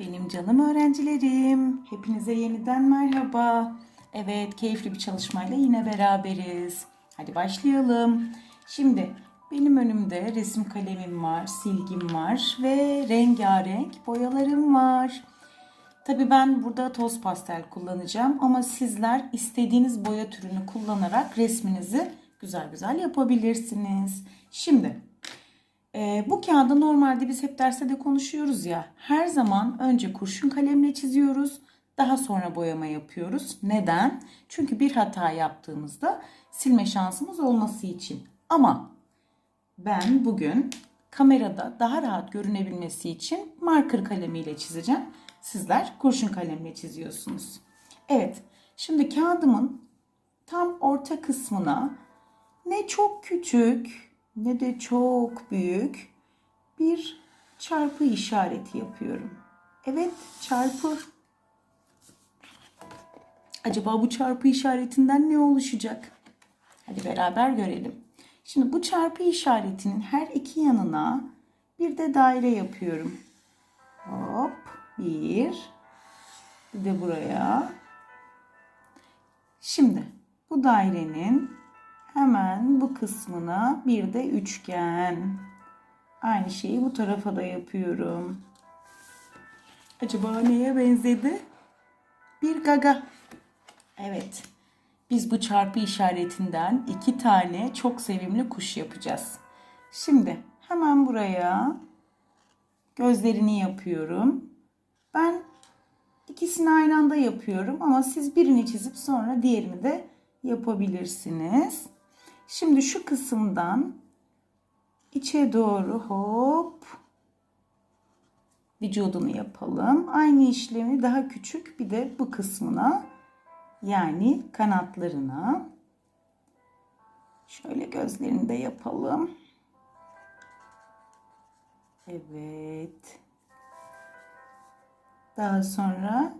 Benim canım öğrencilerim. Hepinize yeniden merhaba. Evet, keyifli bir çalışmayla yine beraberiz. Hadi başlayalım. Şimdi benim önümde resim kalemim var, silgim var ve rengarenk boyalarım var. Tabii ben burada toz pastel kullanacağım ama sizler istediğiniz boya türünü kullanarak resminizi güzel güzel yapabilirsiniz. Şimdi e, bu kağıdı normalde biz hep derste de konuşuyoruz ya. Her zaman önce kurşun kalemle çiziyoruz. Daha sonra boyama yapıyoruz. Neden? Çünkü bir hata yaptığımızda silme şansımız olması için. Ama ben bugün kamerada daha rahat görünebilmesi için marker kalemiyle çizeceğim. Sizler kurşun kalemle çiziyorsunuz. Evet, şimdi kağıdımın tam orta kısmına ne çok küçük ne de çok büyük bir çarpı işareti yapıyorum. Evet, çarpı. Acaba bu çarpı işaretinden ne oluşacak? Hadi beraber görelim. Şimdi bu çarpı işaretinin her iki yanına bir de daire yapıyorum. Hop, bir. Bir de buraya. Şimdi bu dairenin hemen bu kısmına bir de üçgen. Aynı şeyi bu tarafa da yapıyorum. Acaba neye benzedi? Bir gaga. Evet. Biz bu çarpı işaretinden iki tane çok sevimli kuş yapacağız. Şimdi hemen buraya gözlerini yapıyorum. Ben ikisini aynı anda yapıyorum ama siz birini çizip sonra diğerini de yapabilirsiniz. Şimdi şu kısımdan içe doğru hop vücudunu yapalım. Aynı işlemi daha küçük bir de bu kısmına yani kanatlarına şöyle gözlerini de yapalım. Evet. Daha sonra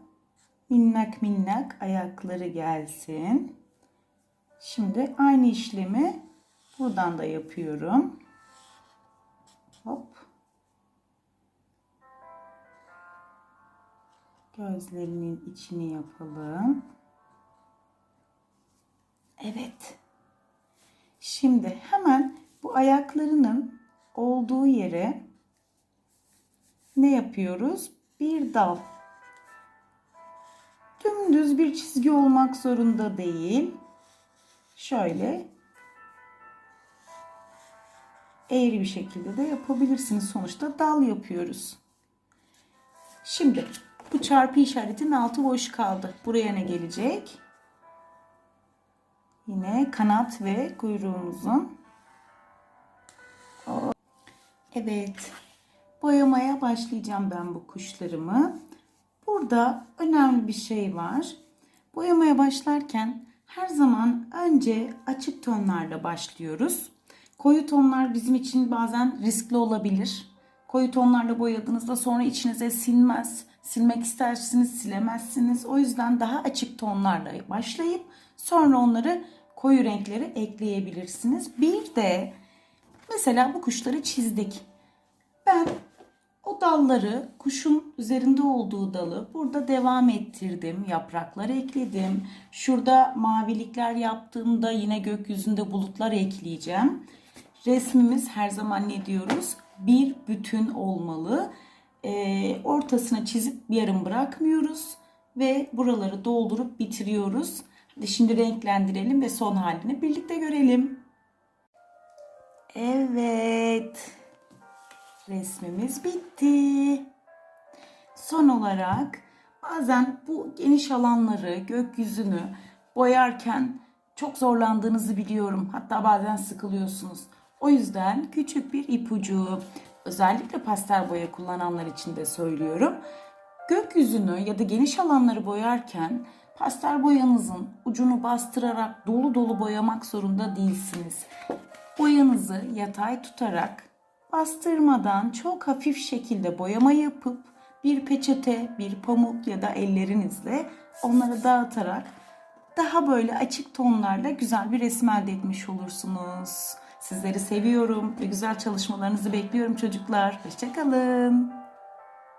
minnak minnak ayakları gelsin. Şimdi aynı işlemi buradan da yapıyorum. Hop. Gözlerinin içini yapalım. Evet. Şimdi hemen bu ayaklarının olduğu yere ne yapıyoruz? Bir dal. Dümdüz bir çizgi olmak zorunda değil. Şöyle eğri bir şekilde de yapabilirsiniz. Sonuçta dal yapıyoruz. Şimdi bu çarpı işaretinin altı boş kaldı. Buraya ne gelecek? Yine kanat ve kuyruğumuzun. Evet. Boyamaya başlayacağım ben bu kuşlarımı. Burada önemli bir şey var. Boyamaya başlarken her zaman önce açık tonlarla başlıyoruz. Koyu tonlar bizim için bazen riskli olabilir. Koyu tonlarla boyadığınızda sonra içinize sinmez. Silmek istersiniz, silemezsiniz. O yüzden daha açık tonlarla başlayıp sonra onları koyu renkleri ekleyebilirsiniz. Bir de mesela bu kuşları çizdik. Ben o dalları kuşun üzerinde olduğu dalı burada devam ettirdim. Yapraklar ekledim. Şurada mavilikler yaptığımda yine gökyüzünde bulutlar ekleyeceğim. Resmimiz her zaman ne diyoruz? Bir bütün olmalı. Ee, ortasına çizip yarım bırakmıyoruz ve buraları doldurup bitiriyoruz. Hadi şimdi renklendirelim ve son halini birlikte görelim. Evet. Resmimiz bitti. Son olarak bazen bu geniş alanları, gökyüzünü boyarken çok zorlandığınızı biliyorum. Hatta bazen sıkılıyorsunuz. O yüzden küçük bir ipucu, özellikle pastel boya kullananlar için de söylüyorum. Gökyüzünü ya da geniş alanları boyarken pastel boyanızın ucunu bastırarak dolu dolu boyamak zorunda değilsiniz. Boyanızı yatay tutarak bastırmadan çok hafif şekilde boyama yapıp bir peçete, bir pamuk ya da ellerinizle onları dağıtarak daha böyle açık tonlarla güzel bir resim elde etmiş olursunuz. Sizleri seviyorum ve güzel çalışmalarınızı bekliyorum çocuklar. Hoşçakalın.